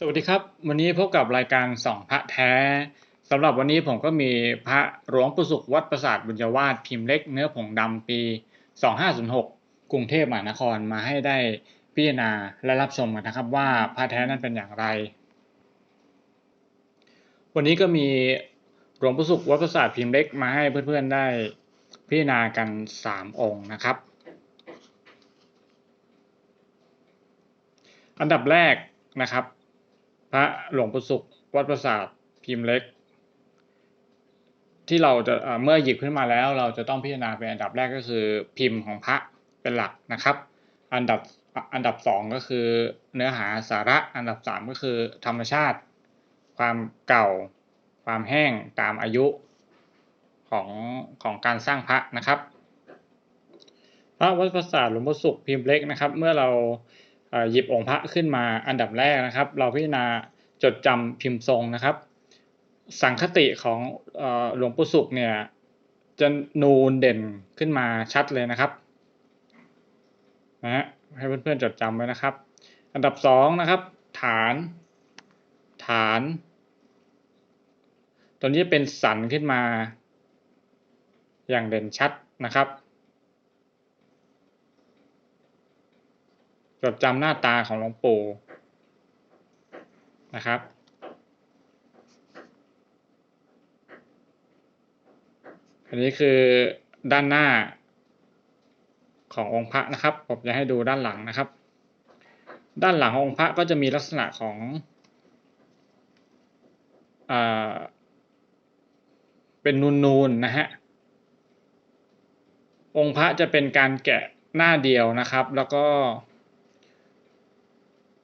สวัสดีครับ วันนี้พบกับรายการส่องพระแท้สำหรับวันนี้ผมก็มีพระหลวงปู่สุขวัดประสาทบุญวาสพิมพ์เล็กเนื้อผงดำปี 2506 กรุงเทพมหานครมาให้ได้พิจารณาและรับชมกันนะครับว่าพระแท้นั้นเป็นอย่างไร วันนี้ก็มีหลวงปู่สุขวัดประสาทพิมพ์เล็กมาให้เพื่อนๆได้พิจารณากัน 3 องค์นะครับ อันดับแรกนะครับ พระหลวงปู่ศุกร์วัดประสาทพิมพ์เล็ก ที่เราจะเอ่อเมื่อหยิบขึ้นมาแล้ว เราจะต้องพิจารณาเป็นอันดับแรกก็คือพิมพ์ของพระเป็นหลักนะครับ อันดับอันดับสองก็คือเนื้อหาสาระอันดับสามก็คือธรรมชาติ ความเก่า ความแห้งตามอายุของของการสร้างพระนะครับ พระวัดประสาทหลวงพ่อสุขพิมพ์เล็กนะครับ เมื่อเรา หยิบองค์พระขึ้นมาอันดับแรกนะครับ เราพิจารณาจดจำพิมพ์ทรงนะครับ สังคติของหลวงปู่สุขเนี่ยจะนูนเด่นขึ้นมาชัดเลยนะครับนะฮะให้เพื่อนๆจดจำไว้นะครับ อันดับสองนะครับ ฐาน ฐาน ตัวนี้จะเป็นสันขึ้นมา อย่างเด่นชัดนะครับ จดจำหน้าตาของหลวงปู่นะครับ อันนี้คือด้านหน้าขององค์พระนะครับ ผมจะให้ดูด้านหลังนะครับ ด้านหลังขององค์พระก็จะมีลักษณะของอเป็นนูนๆนะฮะ องค์พระจะเป็นการแกะหน้าเดียวนะครับ แล้วก็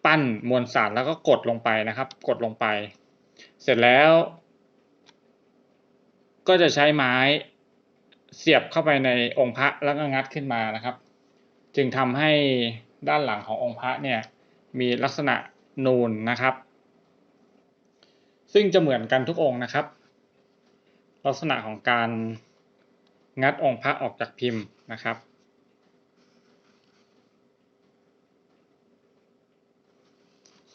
ปั้นมวลสารแล้วก็กดลงไปนะครับ กดลงไป เสร็จแล้ว ก็จะใช้ไม้เสียบเข้าไปในองค์พระแล้วก็งัดขึ้นมานะครับ จึงทำให้ด้านหลังขององค์พระเนี่ยมีลักษณะนูนนะครับ ซึ่งจะเหมือนกันทุกองค์นะครับ ลักษณะของการงัดองค์พระออกจากพิมพ์นะครับ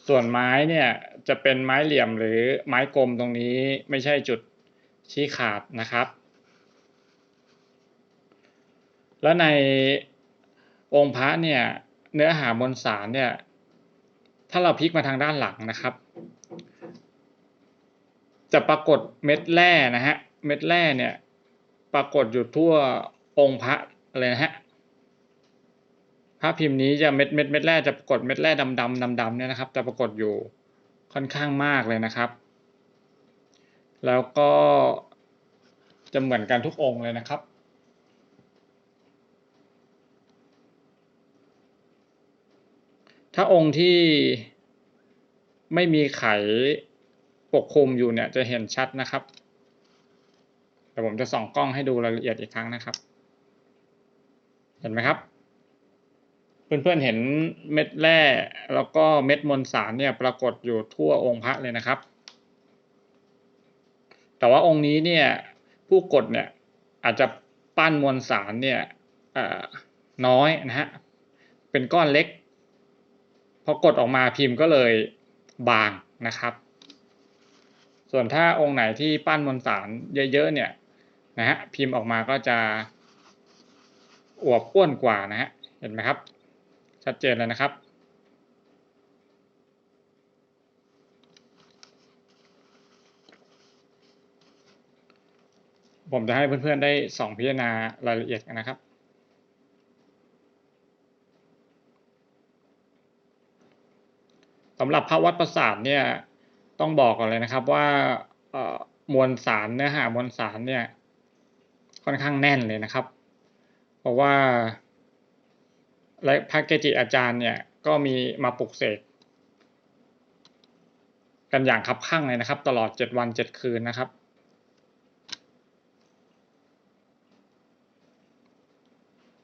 ส่วนไม้เนี่ยจะเป็นไม้เหลี่ยมหรือไม้กลมตรงนี้ไม่ใช่จุดชี้ขาดนะครับ และในองค์พระเนี่ยเนื้อหามวลสารเนี่ยถ้าเราพลิกมาทางด้านหลังนะครับ จะปรากฏเม็ดแร่นะฮะเม็ดแร่เนี่ยปรากฏอยู่ทั่วองค์พระเลยนะฮะ พระพิมพ์นี้จะเม็ดเม็ดเม็ดแร่จะปรากฏเม็ดแร่ดำดำดำดำเนี่ยนะครับจะปรากฏอยู่ค่อนข้างมากเลยนะครับ แล้วก็จะเหมือนกันทุกองค์เลยนะครับถ้าองค์ที่ไม่มีไขปกคลุมอยู่เนี่ยจะเห็นชัดนะครับเดี๋ยวผมจะส่องกล้องให้ดูรายละเอียดอีกครั้งนะครับ เห็นไหมครับ เพื่อนๆเห็นเม็ดแร่แล้วก็เม็ดมวลสารเนี่ยปรากฏอยู่ทั่วองค์พระเลยนะครับ แต่ว่าองค์นี้เนี่ยผู้กดเนี่ยอาจจะปั้นมวลสารเนี่ยน้อยนะฮะเป็นก้อนเล็กพอกดออกมาพิมพ์ก็เลยบางนะครับ ส่วนถ้าองค์ไหนที่ปั้นมวลสารเยอะๆเนี่ยนะฮะพิมพ์ออกมาก็จะอวบอ้วนกว่านะฮะเห็นไหมครับ ชัดเจนเลยนะครับ ผมจะให้เพื่อนๆได้ส่องพิจารณารายละเอียดกันนะครับสำหรับพระวัดประสาทเนี่ยต้องบอกก่อนเลยนะครับว่ามวลสารเนื้อหามวลสารเนี่ยค่อนข้างแน่นเลยนะครับ เพราะว่า และพระเกจิอาจารย์เนี่ยก็มีมาปลุกเสกกันอย่างคับข้างเลยนะครับ ตลอดเจ็ดวันเจ็ดคืนนะครับ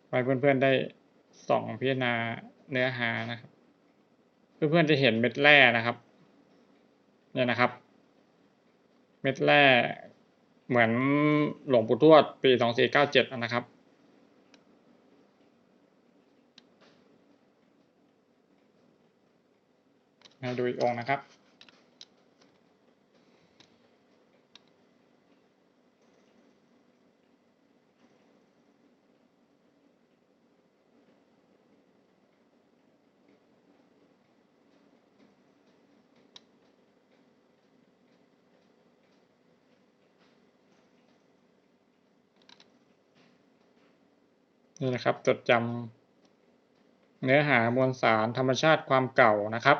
ไว้เพื่อนๆได้ส่องพิจารณาเนื้อหานะครับ เพื่อนๆจะเห็นเม็ดแร่นะครับ เนี่ยนะครับ เม็ดแร่เหมือนหลวงปู่ทวดปีสองสี่เก้าเจ็ดนะครับ ให้ดูอีกองนะครับ นี่นะครับจดจำเนื้อหามวลสารธรรมชาติความเก่านะครับ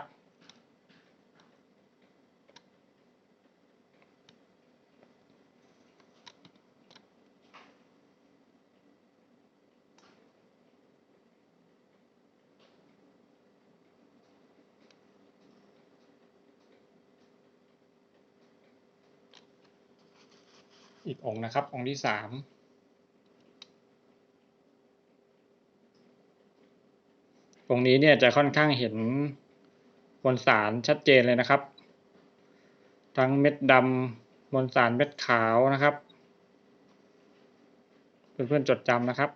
อีกองค์นะครับ องค์ที่สามองนี้เนี่ยจะค่อนข้างเห็นมวลสารชัดเจนเลยนะครับ ทั้งเม็ดดำมวลสารเม็ดขาวนะครับ เพื่อนๆจดจำนะครับ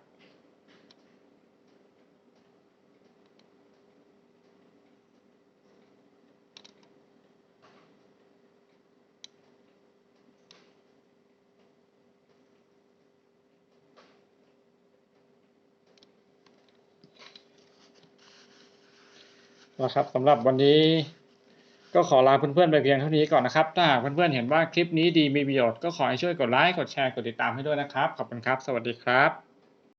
นะครับสำหรับวันนี้ก็ขอลาเพื่อนๆไปเพียงเท่านี้ก่อนนะครับ ถ้าหากเพื่อนๆเห็นว่าคลิปนี้ดีมีประโยชน์ก็ขอให้ช่วยกดไลค์กดแชร์กดติดตามให้ด้วยนะครับ ขอบคุณครับ สวัสดีครับ